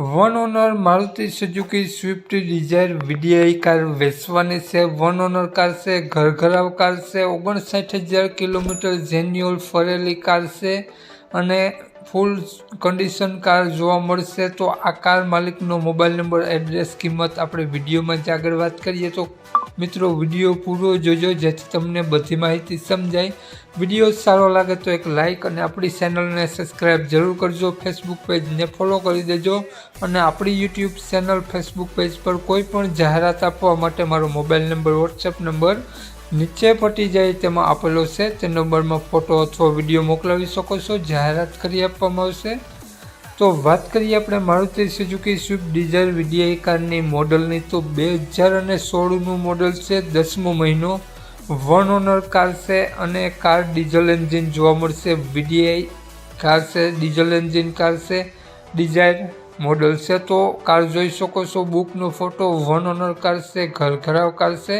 One owner Maruti Suzuki Swift Dzire VDI car વેચવાની છે. One owner car છે ઘર ઘરાવ કાર છે, ઓગણસાઠ હજાર કિલોમીટર જેન્યુઅલ ફરેલી કાર છે અને ફૂલ કન્ડિશન કાર જોવા મળશે. તો આ કાર માલિકનો મોબાઈલ નંબર એડ્રેસ કિંમત આપણે વિડીયોમાં જ આગળ વાત કરીએ. તો મિત્રો, વીડિયો પૂરો જોજો, જેથી તમને બધી માહિતી સમજાય. વીડિયો સારો લાગે તો એક લાઇક અને આપણી ચેનલને સબસ્ક્રાઈબ જરૂર કરજો. ફેસબુક પેજને ફોલો કરી દેજો. અને આપણી યુટ્યુબ ચેનલ ફેસબુક પેજ પર કોઈ પણ જાહેરાત આપવા માટે મારો મોબાઈલ નંબર વોટ્સએપ નંબર નીચે પટી જાય તેમાં આપેલો છે. તે નંબરમાં ફોટો અથવા વીડિયો મોકલાવી શકો છો. જાહેરાત કરી આપવામાં આવશે. તો વાત કરીએ આપણે Maruti Suzuki Swift Dzire VDI કારની મોડલની. તો બે હજાર અને સોળનું મોડલ છે, દસમો મહિનો. વન ઓનર કાર છે અને કાર ડીઝલ એન્જિન જોવા મળશે. વીડીઆઈ કાર છે, ડીઝલ એન્જિન કાર છે ડિઝાયર મોડલ છે. તો કાર જોઈ શકો છો, બુકનો ફોટો. વન ઓનર કાર છે, ઘરઘરાવ કાર છે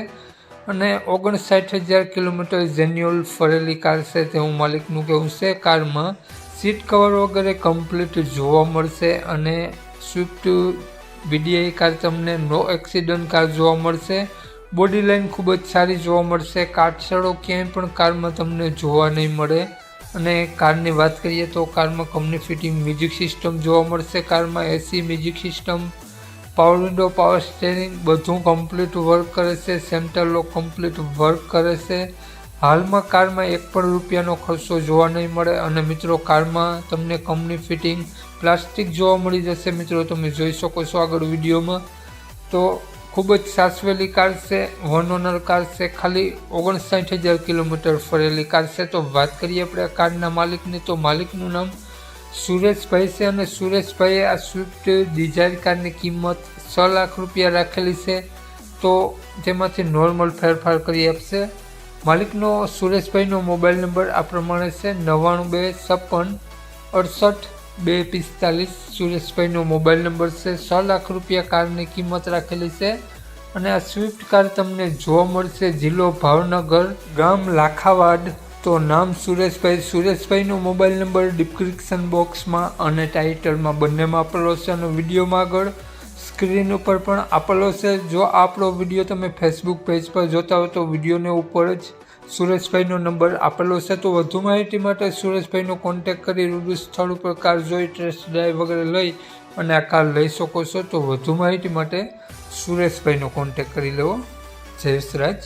અને ઓગણસાઠ હજાર કિલોમીટર જેન્યુઅલ ફરેલી કાર છે. તેવું માલિકનું કહેવું છે. કારમાં સીટ કવર વગેરે કમ્પ્લીટ જોવા મળશે અને સ્વિફ્ટ વીડીઆઈ કાર તમને નો એક્સિડન્ટ કાર જોવા મળશે. બોડી લાઇન ખૂબ જ સારી જોવા મળશે. કાટછડો ક્યાંય પણ કારમાં તમને જોવા નહીં મળે. અને કારની વાત કરીએ તો કારમાં કંપની ફિટિંગ મ્યુઝિક સિસ્ટમ જોવા મળશે. કારમાં AC music system power window power steering બધું કમ્પ્લીટ વર્ક કરે છે. સેન્ટર લોક કમ્પ્લીટ વર્ક કરે છે. હાલમાં કારમાં એક પણ રૂપિયાનો ખર્ચો જોવા નહીં મળે અને મિત્રો, કારમાં તમને કંપની ફિટિંગ પ્લાસ્ટિક જોવા મળી જશે. મિત્રો, તમે જોઈ શકો છો આગળ વિડીયોમાં. તો ખૂબ જ સાસવેલી કાર છે વન ઓનર કાર છે, ખાલી ઓગણસાઠ હજાર કિલોમીટર ફરેલી કાર છે. તો વાત કરીએ આપણે કારના માલિકની, તો માલિકનું નામ સુરેશભાઈ છે અને સુરેશભાઈએ આ સ્વિફ્ટ ડિઝાયર કારની કિંમત છ લાખ રૂપિયા રાખેલી છે. તો તેમાંથી નોર્મલ ફેરફાર કરી આપશે. માલિકનો સુરેશભાઈનો મોબાઈલ નંબર આ પ્રમાણે છે નવ્વાણું બે છપ્પન અડસઠ બે પિસ્તાલીસ. સુરેશભાઈનો મોબાઈલ નંબર છે છ લાખ રૂપિયા કારની કિંમત રાખેલી છે અને આ સ્વિફ્ટ કાર તમને જોવા મળશે જિલ્લો ભાવનગર ગામ લાખાવાડ. તો નામ સુરેશભાઈ. સુરેશભાઈનો મોબાઈલ નંબર ડિસ્ક્રિપ્શન બોક્સમાં અને ટાઇટલમાં બંનેમાં આપેલો છે અને વિડીયોમાં આગળ સ્ક્રીન ઉપર પણ આપેલો છે. જો આપણો વીડિયો તમે ફેસબુક પેજ પર જોતા હો તો વિડીયોને ઉપર જ સુરેશભાઈનો નંબર આપેલો છે. તો વધુ માહિતી માટે સુરેશભાઈનો કોન્ટેક કરી રૂબરૂ સ્થળ ઉપર કાર જોઈ ટેસ્ટ ડ્રાઈવ વગેરે લઈ અને આ કાર લઈ શકો છો. તો વધુ માહિતી માટે સુરેશભાઈનો કોન્ટેક કરી લેવો. જયેશ રાજ.